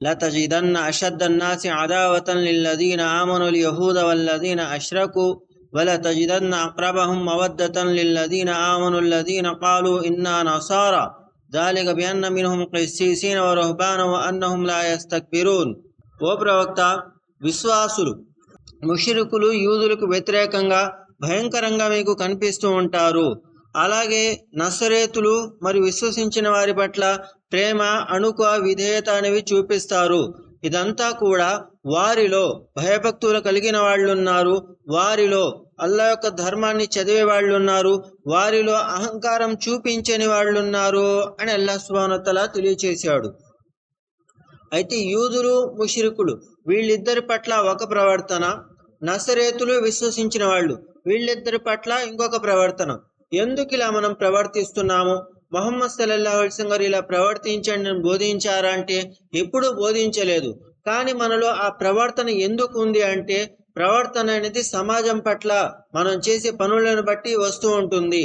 لتجدن أشد الناس عداوة للذين آمنوا اليهود والذين أشركوا ولتجدن أقربهم مودة للذين آمنوا الذين قالوا إنا نصارى ذلك بأن منهم قسيسين ورهبانا وأنهم لا يستكبرون ఓ ప్రవక్త విశ్వాసులు ముషిరుకులు యూదులకు వ్యతిరేకంగా భయంకరంగా మీకు కనిపిస్తూ ఉంటారు అలాగే నసరేతులు మరియు విశ్వసించిన వారి పట్ల ప్రేమ అణుక విధేయత అనేవి చూపిస్తారు. ఇదంతా కూడా వారిలో భయభక్తులు కలిగిన వాళ్ళు ఉన్నారు వారిలో అల్లా యొక్క ధర్మాన్ని చదివే వాళ్ళు ఉన్నారు వారిలో అహంకారం చూపించని వాళ్ళు ఉన్నారు అని అల్లా సుబానతల తెలియచేశాడు. అయితే యూదులు ముషిరుకులు వీళ్ళిద్దరి పట్ల ఒక ప్రవర్తన నసరేతులు విశ్వసించిన వాళ్ళు వీళ్ళిద్దరి పట్ల ఇంకొక ప్రవర్తన. ఎందుకు ఇలా మనం ప్రవర్తిస్తున్నాము? మొహమ్మద్ సల్లల్లా అలైహి గారు ఇలా ప్రవర్తించండి అని బోధించారా అంటే ఎప్పుడూ బోధించలేదు. కానీ మనలో ఆ ప్రవర్తన ఎందుకు ఉంది అంటే ప్రవర్తన అనేది సమాజం పట్ల మనం చేసే పనులను బట్టి వస్తూ ఉంటుంది.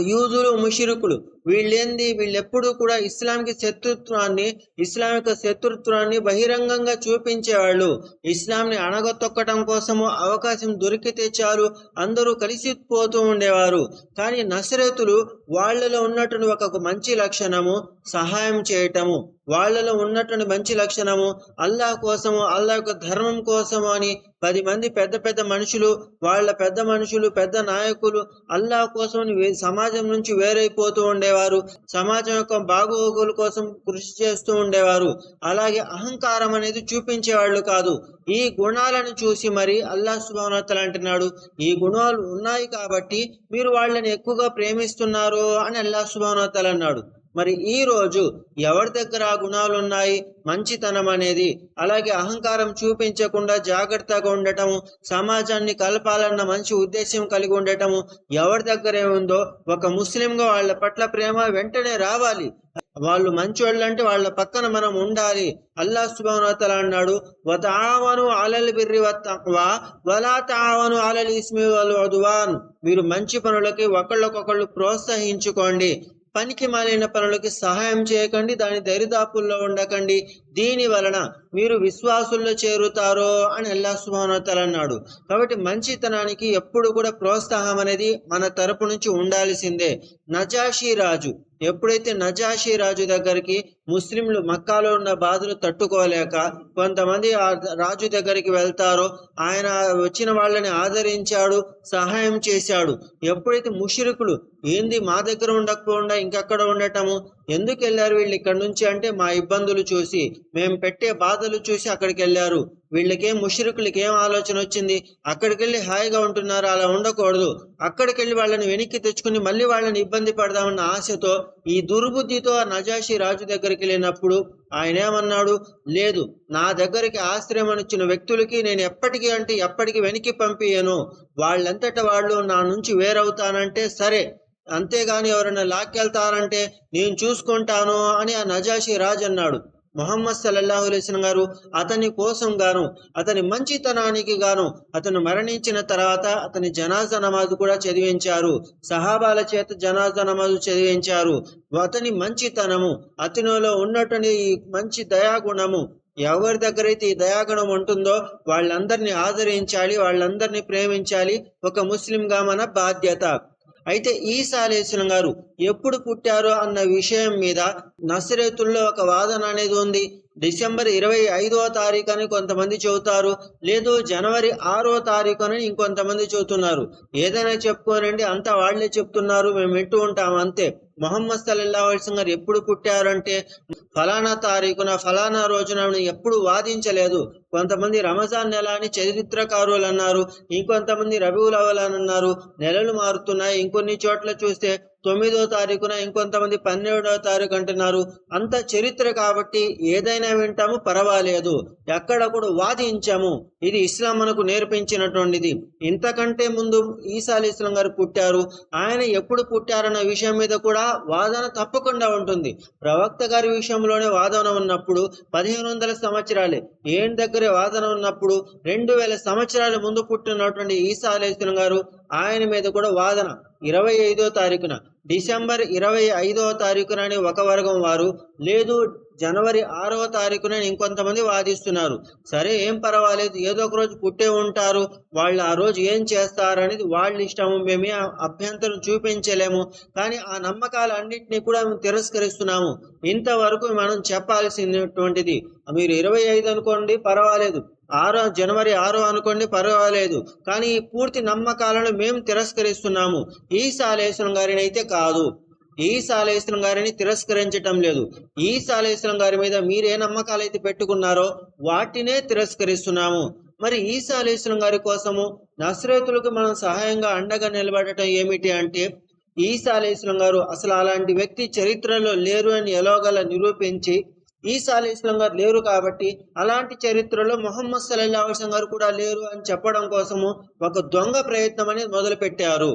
యూదులు ముషిరుకులు. వీళ్ళేంది? వీళ్ళెప్పుడూ కూడా ఇస్లాంకి శత్రుత్వాన్ని ఇస్లాం యొక్క శత్రుత్వాన్ని బహిరంగంగా చూపించేవాళ్ళు. ఇస్లాంని అణగతొక్కటం కోసము అవకాశం దొరికితే చాలు అందరూ కలిసిపోతూ ఉండేవారు. కానీ నసరతులు వాళ్ళలో ఉన్నటువంటి ఒక మంచి లక్షణము సహాయం చేయటము. వాళ్ళలో ఉన్నటువంటి మంచి లక్షణము అల్లాహ్ కోసము అల్లాహ్ యొక్క ధర్మం కోసము అని పది మంది పెద్ద పెద్ద మనుషులు వాళ్ళ పెద్ద మనుషులు పెద్ద నాయకులు అల్లాహ్ కోసం అని సమాజం నుంచి వేరైపోతూ ఉండేవారు. సమాజం యొక్క బాగోగుల కోసం కృషి చేస్తూ ఉండేవారు. అలాగే అహంకారం అనేది చూపించేవాళ్ళు కాదు. ఈ గుణాలను చూసి మరి అల్లాహ్ సుబానతలు అంటున్నాడు. ఈ గుణాలు ఉన్నాయి కాబట్టి మీరు వాళ్ళని ఎక్కువగా ప్రేమిస్తున్నారు అని అల్లాహ్ సుబానతలు అన్నాడు. మరి ఈ రోజు ఎవరి దగ్గర ఆ గుణాలు ఉన్నాయి మంచితనం అనేది. అలాగే అహంకారం చూపించకుండా జాగ్రత్తగా ఉండటము సమాజాన్ని కలపాలన్న మంచి ఉద్దేశం కలిగి ఉండటము ఎవరి దగ్గర ఏముందో ఒక ముస్లింగా వాళ్ళ పట్ల ప్రేమ వెంటనే రావాలి. వాళ్ళు మంచి వాళ్ళంటే వాళ్ళ పక్కన మనం ఉండాలి. అల్లా సుబానతల అన్నాడు వతావను అలల్ బిర్రి వత్తక్వా వలా తావను అలల్ ఇస్మి వల్ ఉద్వాన్. మీరు మంచి పనులకి ఒకళ్ళకొకళ్ళు ప్రోత్సహించుకోండి. పనికి మాలిన పనులకి సహాయం చేయకండి దాని దరిదాపుల్లో ఉండకండి. దీని వలన మీరు విశ్వాసుల్లో చేరుతారో అని అల్లా సుబానతల అన్నాడు. కాబట్టి మంచితనానికి ఎప్పుడు కూడా ప్రోత్సాహం అనేది మన తరపు నుంచి ఉండాల్సిందే. నజాషీ రాజు ఎప్పుడైతే నజాషీ రాజు దగ్గరికి ముస్లింలు మక్కాలో ఉన్న బాధలు తట్టుకోలేక కొంతమంది ఆ రాజు దగ్గరికి వెళ్తారో ఆయన వచ్చిన వాళ్ళని ఆదరించాడు సహాయం చేశాడు. ఎప్పుడైతే ముషిరుకులు ఏంది మా దగ్గర ఉండకపోకుండా ఇంకెక్కడ ఉండటము? ఎందుకు వెళ్ళారు వీళ్ళు ఇక్కడ నుంచి అంటే మా ఇబ్బందులు చూసి? మేము పెట్టే బాధలు చూసి అక్కడికి వెళ్ళారు వీళ్ళకేం ముషరికులకి ఏం ఆలోచన వచ్చింది? అక్కడికి వెళ్ళి హాయిగా ఉంటున్నారు? అలా ఉండకూడదు. అక్కడికి వెళ్ళి వాళ్ళని వెనక్కి తెచ్చుకుని మళ్ళీ వాళ్ళని ఇబ్బంది పడదామన్న ఆశతో ఈ దుర్బుద్ధితో ఆ నజాషి రాజు దగ్గరికి వెళ్ళినప్పుడు ఆయన ఏమన్నాడు లేదు నా దగ్గరికి ఆశ్రయం వ్యక్తులకి నేను ఎప్పటికీ అంటే ఎప్పటికీ వెనక్కి పంపియను వాళ్ళంతట వాళ్ళు నా నుంచి వేరవుతానంటే సరే అంతేగాని ఎవరైనా లాక్కెళ్తారంటే నేను చూసుకుంటాను అని ఆ నజాషి రాజు అన్నాడు. మొహమ్మద్ సల్లల్లాహు అలైస్లం గారు అతని కోసం గాను అతని మంచితనానికి గాను అతను మరణించిన తర్వాత అతని జనాజా నమాజు కూడా చదివించారు. సహాబాల చేత జనాజా నమాజు చదివించారు. అతని మంచితనము అతనిలో ఉన్నటువంటి ఈ మంచి దయాగుణము ఎవరి దగ్గర అయితే ఈ దయాగుణం ఉంటుందో వాళ్ళందరినీ ఆదరించాలి వాళ్ళందరినీ ప్రేమించాలి ఒక ముస్లింగా మన బాధ్యత. అయితే ఈసా అలేస్లం గారు ఎప్పుడు పుట్టారు అన్న విషయం మీద నసరేతుల్లో ఒక వాదన అనేది ఉంది. డిసెంబర్ ఇరవై ఐదవ తారీఖు అని కొంతమంది చెబుతారు. లేదు జనవరి ఆరో తారీఖు అని ఇంకొంతమంది చెబుతున్నారు. ఏదైనా చెప్పుకోనండి అంతా వాళ్ళే చెప్తున్నారు. మేము వింటూ ఉంటాం అంతే. మొహమ్మద్ సల్లల్లా అలైహి గారు ఎప్పుడు పుట్టారంటే ఫలానా తారీఖున ఫలానా రోజున ఎప్పుడు వాదించలేదు. కొంతమంది రమజాన్ నెల అని చరిత్రకారులు అన్నారు ఇంకొంతమంది రబీవుల్ అవల్ అని అన్నారు నెలలు మారుతున్నాయి. ఇంకొన్ని చోట్ల చూస్తే తొమ్మిదో తారీఖున ఇంకొంతమంది పన్నెండవ తారీఖు అంటున్నారు. అంత చరిత్ర కాబట్టి ఏదైనా వింటాము పర్వాలేదు. ఎక్కడ కూడా వాదించాము. ఇది ఇస్లాం మనకు నేర్పించినటువంటిది. ఇంతకంటే ముందు ఈసా అలీ ఇస్లాం గారు పుట్టారు. ఆయన ఎప్పుడు పుట్టారన్న విషయం మీద కూడా వాదన తప్పకుండా ఉంటుంది. ప్రవక్త గారి విషయంలోనే వాదన ఉన్నప్పుడు పదిహేను వందల సంవత్సరాలే. ఏం దగ్గరే వాదన ఉన్నప్పుడు రెండు వేల సంవత్సరాల ముందు పుట్టినటువంటి ఈసా అలీ ఇస్లాం గారు ఆయన మీద కూడా వాదన. ఇరవై ఐదో తారీఖున డిసెంబర్ ఇరవై ఐదవ తారీఖునని ఒక వర్గం వారు లేదు జనవరి ఆరవ తారీఖునని ఇంకొంతమంది వాదిస్తున్నారు. సరే ఏం పర్వాలేదు ఏదో ఒక రోజు పుట్టే ఉంటారు. వాళ్ళు ఆ రోజు ఏం చేస్తారు అనేది వాళ్ళ ఇష్టము మేమే అభ్యంతరం చూపించలేము. కానీ ఆ నమ్మకాలు అన్నింటినీ కూడా మేము తిరస్కరిస్తున్నాము. ఇంతవరకు మనం చెప్పాల్సినటువంటిది మీరు ఇరవై ఐదు అనుకోండి పర్వాలేదు. ఆరో జనవరి ఆరో అనుకోండి పర్వాలేదు. కానీ ఈ పూర్తి నమ్మకాలను మేము తిరస్కరిస్తున్నాము. ఈ సాలేశ్వరం గారిని అయితే కాదు. ఈ సాలేశ్వరం గారిని తిరస్కరించటం లేదు. ఈ సాలేశ్వరం గారి మీద మీరే నమ్మకాలు అయితే పెట్టుకున్నారో వాటినే తిరస్కరిస్తున్నాము. మరి ఈ సాలేశ్వరం గారి కోసము నశ్రేతులకు మనం సహాయంగా అండగా నిలబడటం ఏమిటి అంటే ఈ సాలేశ్వరం గారు అసలు అలాంటి వ్యక్తి చరిత్రలో లేరు అని ఎలాగల నిరూపించి ఈసా అలీస్లం గారు లేరు కాబట్టి అలాంటి చరిత్రలో మొహమ్మద్ సల్లల్లాహు అలైహి గారు కూడా లేరు అని చెప్పడం కోసము ఒక దొంగ ప్రయత్నం అనేది మొదలుపెట్టారు.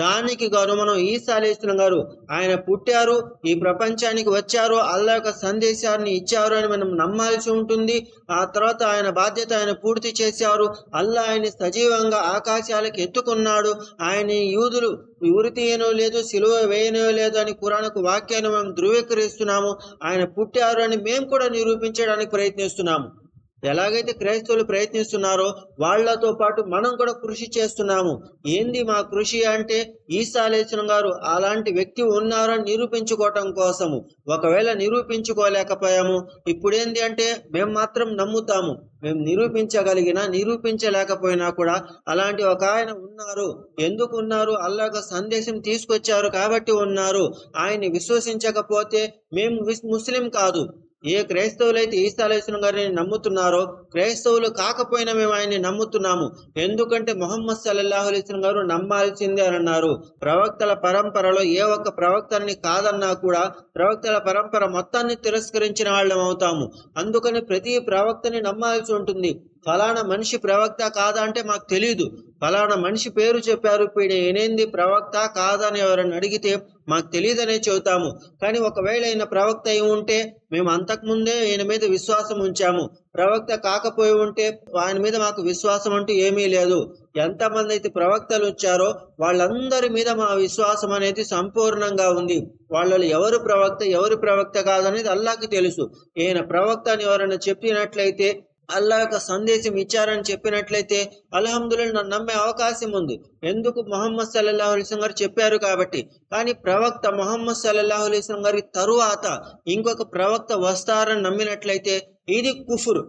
దానికి గాను మనం ఈసా అలీస్లం గారు. ఆయన పుట్టారు ఈ ప్రపంచానికి వచ్చారు అల్లా యొక్క సందేశాన్ని ఇచ్చారు అని మనం నమ్మాల్సి ఉంటుంది. ఆ తర్వాత ఆయన బాధ్యత ఆయన పూర్తి చేశారు. అల్లా ఆయన సజీవంగా ఆకాశాలకు ఎత్తుకున్నాడు. ఆయన యూదులు ఉరి తీయనో లేదు సిలువ వేయనో లేదు అని కురాణకు వాక్యాన్ని మేము ధృవీకరిస్తున్నాము. ఆయన పుట్టారు అని మేము కూడా నిరూపించడానికి ప్రయత్నిస్తున్నాము. ఎలాగైతే క్రైస్తవులు ప్రయత్నిస్తున్నారో వాళ్ళతో పాటు మనం కూడా కృషి చేస్తున్నాము. ఏంది మా కృషి అంటే ఈసాలేసిన గారు అలాంటి వ్యక్తి ఉన్నారని నిరూపించుకోవటం కోసము. ఒకవేళ నిరూపించుకోలేకపోయాము ఇప్పుడేంది అంటే మేము మాత్రం నమ్ముతాము. మేము నిరూపించగలిగినా నిరూపించలేకపోయినా కూడా అలాంటి ఒక ఆయన ఉన్నారు. ఎందుకు ఉన్నారు? అల్లాగ సందేశం తీసుకొచ్చారు కాబట్టి ఉన్నారు. ఆయన్ని విశ్వసించకపోతే మేము ముస్లిం కాదు. ఏ క్రైస్తవులు అయితే ఈసా గారిని నమ్ముతున్నారో క్రైస్తవులు కాకపోయినా మేము ఆయన్ని నమ్ముతున్నాము. ఎందుకంటే మొహమ్మద్ సల్లల్లాహు అలైస్లం గారు నమ్మాల్సిందే అని అన్నారు. ప్రవక్తల పరంపరలో ఏ ఒక్క ప్రవక్తని కాదన్నా కూడా ప్రవక్తల పరంపర మొత్తాన్ని తిరస్కరించిన వాళ్ళం అవుతాము. అందుకని ప్రతి ప్రవక్తని నమ్మాల్సి ఉంటుంది. ఫలానా మనిషి ప్రవక్త కాదా అంటే మాకు తెలియదు ఫలానా మనిషి పేరు చెప్పారు ఇప్పుడు ఏనేంది ప్రవక్త కాదా అని ఎవరైనా అడిగితే మాకు తెలియదనే చెబుతాము. కానీ ఒకవేళ ఈయన ప్రవక్త అయి ఉంటే మేము అంతకుముందే ఈయన మీద విశ్వాసం ఉంచాము. ప్రవక్త కాకపోయి ఉంటే ఆయన మీద మాకు విశ్వాసం అంటూ ఏమీ లేదు. ఎంతమంది అయితే ప్రవక్తలు వచ్చారో వాళ్ళందరి మీద మా విశ్వాసం అనేది సంపూర్ణంగా ఉంది. వాళ్ళలో ఎవరు ప్రవక్త ఎవరు ప్రవక్త కాదనేది అల్లాకి తెలుసు. ఈయన ప్రవక్త అని ఎవరైనా చెప్పినట్లయితే అల్లా యొక్క సందేశం ఇచ్చారని చెప్పినట్లయితే అల్హమ్దుల్లా నమ్మే అవకాశం ఉంది. ఎందుకు మొహమ్మద్ సల్లాహు అలీస్లం గారు చెప్పారు కాబట్టి? కానీ ప్రవక్త మొహమ్మద్ సల్లాహు అలీస్లం గారి తరువాత ఇంకొక ప్రవక్త వస్తారని నమ్మినట్లయితే ఇది కుఫురు.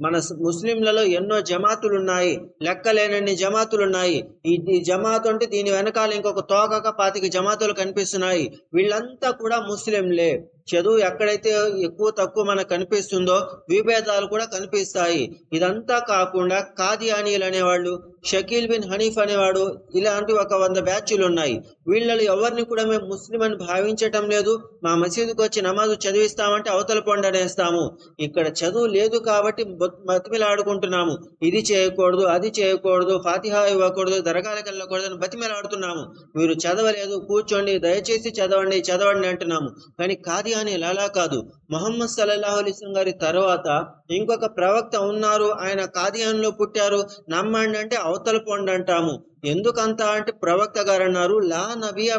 మన ముస్లింలలో ఎన్నో జమాతులు ఉన్నాయి లెక్కలేనన్ని జమాతులు ఉన్నాయి ఈ ఈ జమాతు అంటే దీని వెనకాల ఇంకొక తోకక పాతిక జమాతులు కనిపిస్తున్నాయి. వీళ్ళంతా కూడా ముస్లింలే. చదువు ఎక్కడైతే ఎక్కువ తక్కువ మనకు కనిపిస్తుందో విభేదాలు కూడా కనిపిస్తాయి. ఇదంతా కాకుండా కాదియానీలు అనేవాళ్ళు షకీల్ బిన్ హనీఫ్ అనేవాడు ఇలాంటి ఒక వంద బ్యాచ్లు ఉన్నాయి. వీళ్ళలో ఎవరిని కూడా మేము ముస్లిం అని భావించటం లేదు. మా మసీదుకు వచ్చి నమాజు చదివిస్తామంటే అవతల పొండనేస్తాము ఇక్కడ చదువు లేదు కాబట్టి బతిమిలాడుకుంటున్నాము. ఇది చేయకూడదు అది చేయకూడదు ఫాతిహా ఇవ్వకూడదు దరగాలకు వెళ్ళకూడదు అని బతిమిలాడుతున్నాము. మీరు చదవలేదు కూర్చోండి దయచేసి చదవండి చదవండి అంటున్నాము. కానీ కాది అని అలా కాదు. మహమ్మద్ సల్లాహు అలైస్లం గారి తర్వాత ఇంకొక ప్రవక్త ఉన్నారు. ఆయన కాదియాన్లో పుట్టారు. నమ్మండి అంటే అవతల పొండి అంటాము. ఎందుకంత అంటే ప్రవక్త గారు అన్నారు లా నబియ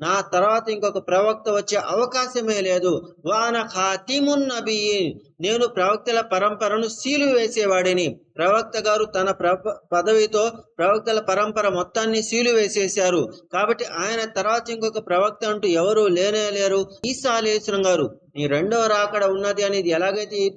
నా తర్వాత ఇంకొక ప్రవక్త వచ్చే అవకాశమే లేదు. వాన ఖాతిమున్ నబియీన్ నేను ప్రవక్తల పరంపరను సీలు వేసేవాడిని. ప్రవక్త గారు తన పదవితో ప్రవక్తల పరంపర మొత్తాన్ని సీలు వేసేశారు. కాబట్టి ఆయన తర్వాత ఇంకొక ప్రవక్త అంటూ ఎవరు లేనే లేరు. ఈసాలేశ్వరం గారు ఈ రెండవ రాకడ ఉన్నది అనేది ఎలాగైతే ఈ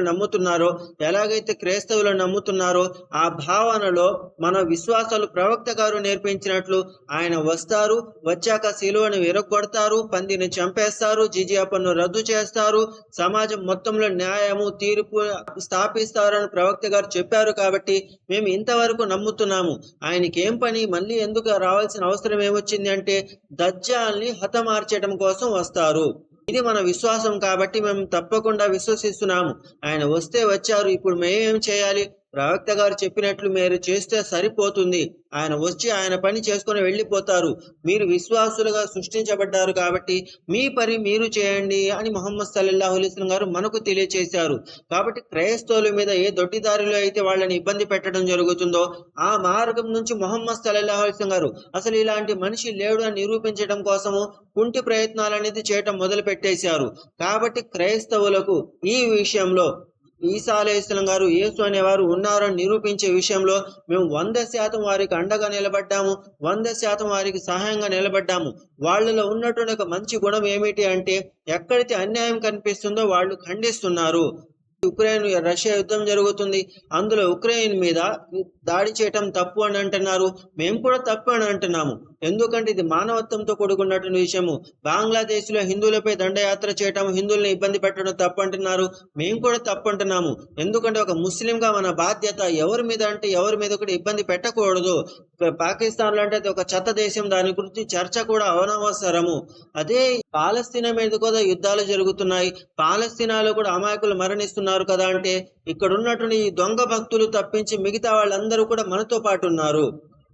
నమ్ముతున్నారో ఎలాగైతే క్రైస్తవులు నమ్ముతున్నారో ఆ భావనలో మన విశ్వాసాలు ప్రవక్త గారు నేర్పించినట్లు ఆయన వస్తారు వచ్చాక శిలువను విరగొడతారు పందిని చంపేస్తారు జిజియా పన్ను రద్దు చేస్తారు సమాజం మొత్తంలో న్యాయము తీర్పు స్థాపిస్తారని ప్రవక్త గారు చెప్పారు కాబట్టి మేము ఇంతవరకు నమ్ముతున్నాము. ఆయనకి ఏం పని? మళ్ళీ ఎందుకు రావాల్సిన అవసరం ఏమొచ్చింది అంటే దజ్జాల్ని హతమార్చడం కోసం వస్తారు. ఇది మన విశ్వాసం కాబట్టి మేము తప్పకుండా విశ్వసిస్తున్నాము. ఆయన వస్తే వచ్చారు ఇప్పుడు మేమేం చేయాలి? ప్రవక్త గారు చెప్పినట్లు మీరు చేస్తే సరిపోతుంది. ఆయన వచ్చి ఆయన పని చేసుకుని వెళ్ళిపోతారు. మీరు విశ్వాసులుగా సృష్టించబడ్డారు కాబట్టి మీ పని మీరు చేయండి అని మొహమ్మద్ సల్లల్లాహు అలైస్లం గారు మనకు తెలియచేశారు. కాబట్టి క్రైస్తవుల మీద ఏ దొడ్డిదారిలో అయితే వాళ్ళని ఇబ్బంది పెట్టడం జరుగుతుందో ఆ మార్గం నుంచి మొహమ్మద్ సల్లల్లాహు అలైస్లం గారు అసలు ఇలాంటి మనిషి లేడు అని నిరూపించడం కోసము కుంటి ప్రయత్నాలు అనేది చేయటం మొదలు పెట్టేశారు కాబట్టి క్రైస్తవులకు ఈ విషయంలో ఈసా గారు యేసు అనేవారు ఉన్నారని నిరూపించే విషయంలో మేము వంద శాతం వారికి అండగా నిలబడ్డాము వంద శాతం వారికి సహాయంగా నిలబడ్డాము. వాళ్ళలో ఉన్నటువంటి ఒక మంచి గుణం ఏమిటి అంటే ఎక్కడైతే అన్యాయం కనిపిస్తుందో వాళ్ళు ఖండిస్తున్నారు. ఉక్రెయిన్ రష్యా యుద్ధం జరుగుతుంది. అందులో ఉక్రెయిన్ మీద దాడి చేయటం తప్పు అని అంటున్నారు. మేము కూడా తప్పు అని అంటున్నాము. ఎందుకంటే ఇది మానవత్వంతో కూడుకున్నటువంటి విషయము. బంగ్లాదేశ్లో హిందువులపై దండయాత్ర చేయటం హిందువుల్ని ఇబ్బంది పెట్టడం తప్పు అంటున్నారు మేము కూడా తప్పు అంటున్నాము ఎందుకంటే ఒక ముస్లిం గా మన బాధ్యత ఎవరి మీద అంటే ఎవరి మీద కూడా ఇబ్బంది పెట్టకూడదు. పాకిస్తాన్లో అంటే ఒక చెత్త దేశం. దాని గురించి చర్చ కూడా అవనవసరము. అదే పాలస్తీనా మీద కూడా యుద్ధాలు జరుగుతున్నాయి. పాలస్తీనాలో కూడా అమాయకులు మరణిస్తున్నారు కదా అంటే ఇక్కడ ఉన్నటువంటి దొంగ భక్తులు తప్పించి మిగతా వాళ్ళందరూ కూడా మనతో పాటు ఉన్నారు.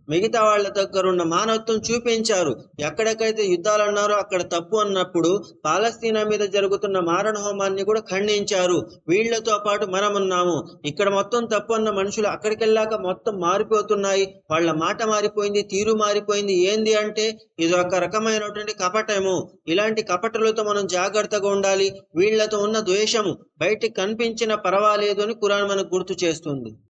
మిగతా వాళ్ళ దగ్గర ఉన్న మానవత్వం చూపించారు. ఎక్కడెక్కడైతే యుద్ధాలు అన్నారో అక్కడ తప్పు అన్నప్పుడు పాలస్తీనా మీద జరుగుతున్న మారణ హోమాన్ని కూడా ఖండించారు. వీళ్ళతో పాటు మనం ఉన్నాము ఇక్కడ మొత్తం తప్పు అన్న మనుషులు అక్కడికి వెళ్ళాక మొత్తం మారిపోతున్నాయి. వాళ్ళ మాట మారిపోయింది తీరు మారిపోయింది. ఏంది అంటే ఇది ఒక రకమైనటువంటి కపటము. ఇలాంటి కపటలతో మనం జాగ్రత్తగా ఉండాలి. వీళ్ళతో ఉన్న ద్వేషము బయటికి కనిపించిన పర్వాలేదు అని కురాన్ మనకు గుర్తు చేస్తుంది.